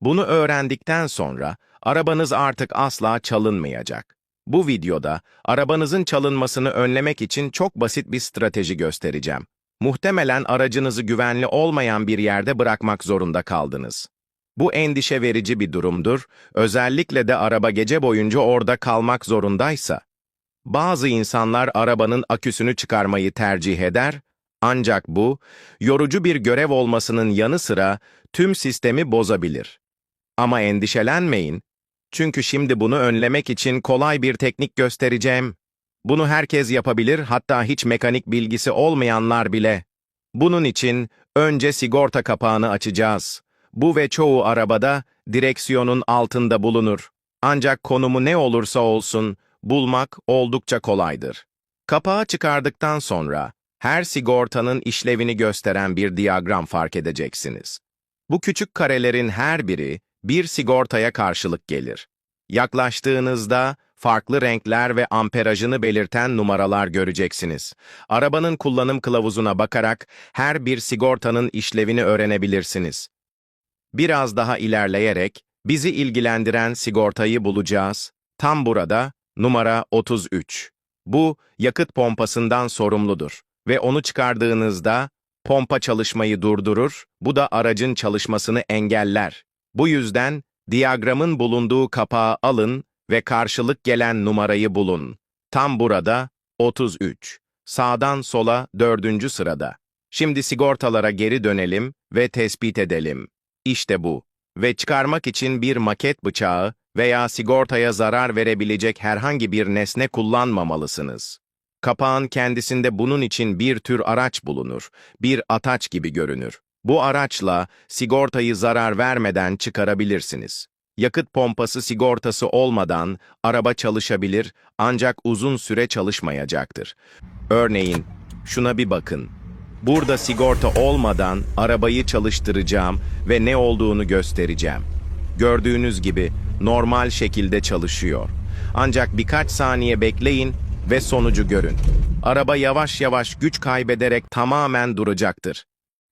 Bunu öğrendikten sonra arabanız artık asla çalınmayacak. Bu videoda arabanızın çalınmasını önlemek için çok basit bir strateji göstereceğim. Muhtemelen aracınızı güvenli olmayan bir yerde bırakmak zorunda kaldınız. Bu endişe verici bir durumdur, özellikle de araba gece boyunca orada kalmak zorundaysa. Bazı insanlar arabanın aküsünü çıkarmayı tercih eder, ancak bu, yorucu bir görev olmasının yanı sıra tüm sistemi bozabilir. Ama endişelenmeyin, çünkü şimdi bunu önlemek için kolay bir teknik göstereceğim. Bunu herkes yapabilir, hatta hiç mekanik bilgisi olmayanlar bile. Bunun için önce sigorta kapağını açacağız. Bu ve çoğu arabada direksiyonun altında bulunur. Ancak konumu ne olursa olsun bulmak oldukça kolaydır. Kapağı çıkardıktan sonra her sigortanın işlevini gösteren bir diyagram fark edeceksiniz. Bu küçük karelerin her biri bir sigortaya karşılık gelir. Yaklaştığınızda farklı renkler ve amperajını belirten numaralar göreceksiniz. Arabanın kullanım kılavuzuna bakarak her bir sigortanın işlevini öğrenebilirsiniz. Biraz daha ilerleyerek bizi ilgilendiren sigortayı bulacağız. Tam burada numara 33. Bu yakıt pompasından sorumludur ve onu çıkardığınızda pompa çalışmayı durdurur, bu da aracın çalışmasını engeller. Bu yüzden diyagramın bulunduğu kapağı alın ve karşılık gelen numarayı bulun. Tam burada 33. Sağdan sola dördüncü sırada. Şimdi sigortalara geri dönelim ve tespit edelim. İşte bu. Ve çıkarmak için bir maket bıçağı veya sigortaya zarar verebilecek herhangi bir nesne kullanmamalısınız. Kapağın kendisinde bunun için bir tür araç bulunur, bir ataç gibi görünür. Bu araçla sigortayı zarar vermeden çıkarabilirsiniz. Yakıt pompası sigortası olmadan araba çalışabilir ancak uzun süre çalışmayacaktır. Örneğin şuna bir bakın. Burada sigorta olmadan arabayı çalıştıracağım ve ne olduğunu göstereceğim. Gördüğünüz gibi normal şekilde çalışıyor. Ancak birkaç saniye bekleyin ve sonucu görün. Araba yavaş yavaş güç kaybederek tamamen duracaktır.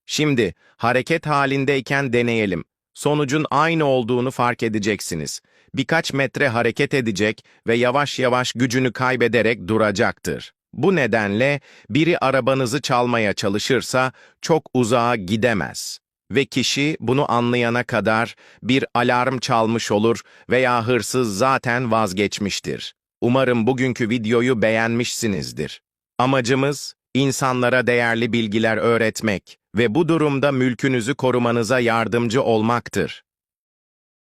Şimdi hareket halindeyken deneyelim. Sonucun aynı olduğunu fark edeceksiniz. Birkaç metre hareket edecek ve yavaş yavaş gücünü kaybederek duracaktır. Bu nedenle biri arabanızı çalmaya çalışırsa çok uzağa gidemez. Ve kişi bunu anlayana kadar bir alarm çalmış olur veya hırsız zaten vazgeçmiştir. Umarım bugünkü videoyu beğenmişsinizdir. Amacımız, insanlara değerli bilgiler öğretmek ve bu durumda mülkünüzü korumanıza yardımcı olmaktır.